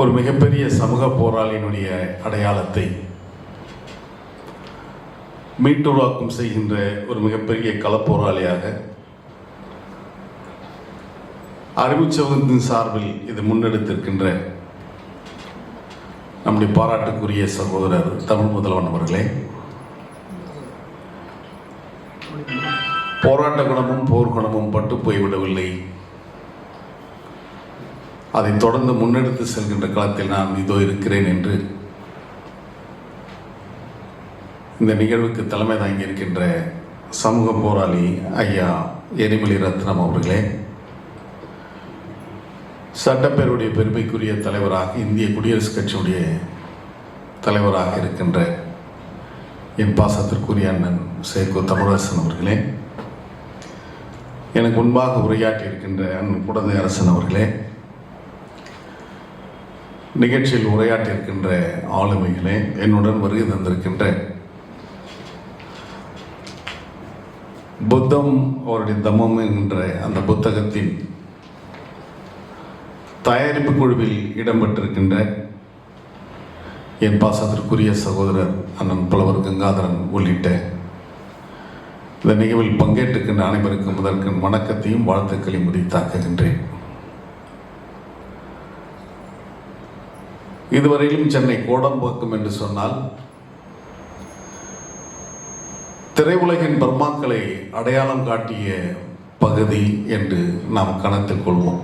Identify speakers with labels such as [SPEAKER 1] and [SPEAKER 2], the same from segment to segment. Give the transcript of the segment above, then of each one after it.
[SPEAKER 1] ஒரு மிகப்பெரிய சமூக போராளியினுடைய அடையாளத்தை மீட்டுருவாக்கம் செய்கின்ற ஒரு மிகப்பெரிய களப்போராளியாக அறிவுச்சவகத்தின் சார்பில் இது முன்னெடுத்திருக்கின்ற நம்முடைய பாராட்டுக்குரிய சகோதரர் தமிழ் முதல்வன் அவர்களே போராட்ட குணமும் போர்க்குணமும் பட்டு போய்விடவில்லை. அதை தொடர்ந்து முன்னெடுத்து செல்கின்ற காலத்தில் நான் இதோ இருக்கிறேன் என்று இந்த நிகழ்வுக்கு தலைமை தாங்கி இருக்கின்ற சமூக போராளி ஐயா எரிமலி ரத்னம் அவர்களே சட்டப்பேருடைய பெருமைக்குரிய தலைவராக இந்திய குடியரசுக் கட்சியுடைய தலைவராக இருக்கின்ற என் பாசத்திற்குரிய அண்ணன் சேகோ தமிழரசன் அவர்களே எனக்கு முன்பாக உரையாற்றி இருக்கின்ற அண்ணன் குடந்தை அரசன் அவர்களே நிகழ்ச்சியில் உரையாற்றியிருக்கின்ற ஆளுமைகளே என்னுடன் வருகை தந்திருக்கின்ற புத்தம் அவருடைய தம்மம் என்கின்ற அந்த புத்தகத்தின் தயாரிப்பு குழுவில் இடம்பெற்றிருக்கின்ற என் பாசத்திற்குரிய சகோதரர் அண்ணன் புலவர் கங்காதரன் உள்ளிட்ட இந்த நிகழ்வில் பங்கேற்றுக்கின்ற அனைவருக்கும் முதற்கு வணக்கத்தையும் வாழ்த்துக்களையும் முடித்தாக்குகின்றேன் இதுவரையிலும் சென்னை கோடம்பாக்கம் என்று சொன்னால் திரையுலகின் பிரம்மாக்களை அடையாளம் காட்டிய பகுதி என்று நாம் கணத்தில் கொள்வோம்.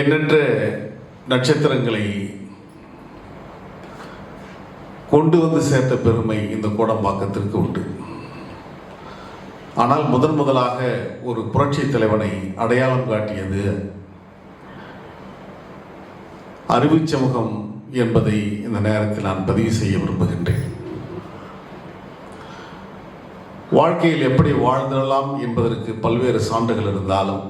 [SPEAKER 1] எண்ணற்ற நட்சத்திரங்களை கொண்டு வந்து சேர்த்த பெருமை இந்த கோடம்பாக்கத்திற்கு உண்டு. ஆனால் முதன் முதலாக ஒரு புரட்சி தலைவனை அடையாளம் காட்டியது அறிவுச் சமூகம் என்பதை இந்த நேரத்தில் நான் பதிவு செய்ய விரும்புகின்றேன். வாழ்க்கையில் எப்படி வாழ்ந்திடலாம் என்பதற்கு பல்வேறு சான்றுகள் இருந்தாலும்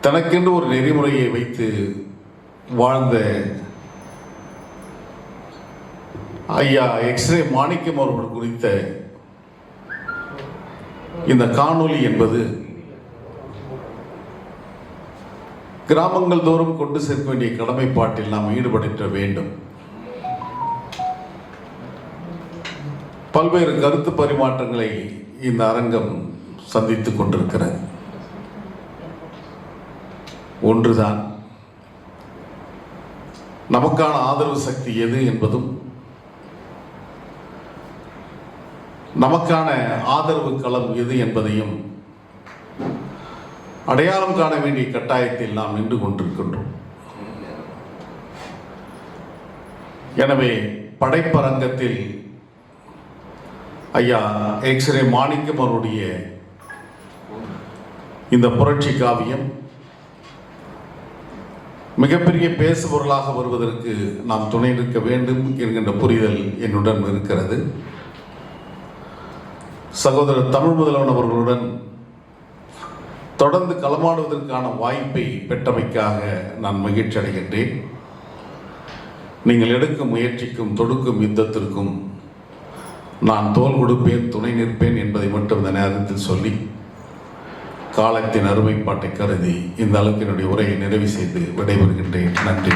[SPEAKER 1] தனக்கென்று ஒரு நெறிமுறையை வைத்து வாழ்ந்த ஐயா எக்ஸ்ரே மாணிக்கம் அவர்கள் குறித்த இந்த காணொளி என்பது கிராமங்கள் தோறும் கொண்டு சேர்க்க வேண்டிய கடமைப்பாட்டில் நாம் ஈடுபட வேண்டும். பல்வேறு கருத்து பரிமாற்றங்களை இந்த அரங்கம் சந்தித்துக் கொண்டிருக்கிறது. ஒன்றுதான் நமக்கான ஆதரவு சக்தி எது என்பதும் நமக்கான ஆதரவு களம் எது என்பதையும் அடையாளம் காண வேண்டிய கட்டாயத்தில் நாம் நின்று கொண்டிருக்கின்றோம். எனவே படைப்பரங்கத்தில் ஐயா எக்ஸ்ரே மாணிக்கம் அவருடைய இந்த புரட்சி காவியம் மிகப்பெரிய பேசுபொருளாக வருவதற்கு நாம் துணை நிற்க வேண்டும் என்கின்ற புரிதல் என்னுடன் இருக்கிறது. சகோதரர் தமிழ் முதல்வன் அவர்களுடன் தொடர்ந்து களமாடுவதற்கான வாய்ப்பை பெற்றமைக்காக நான் மகிழ்ச்சி அடைகின்றேன். நீங்கள் எடுக்கும் முயற்சிக்கும் தொடுக்கும் யுத்தத்திற்கும் நான் தோல் கொடுப்பேன் துணை நிற்பேன் என்பதை மட்டும் இந்த நேரத்தில் சொல்லி காலத்தின் அருமைப்பாட்டை கருதி இந்த அளவுக்கு என்னுடைய உரையை நிறைவு செய்து விடைபெறுகின்றேன். நன்றி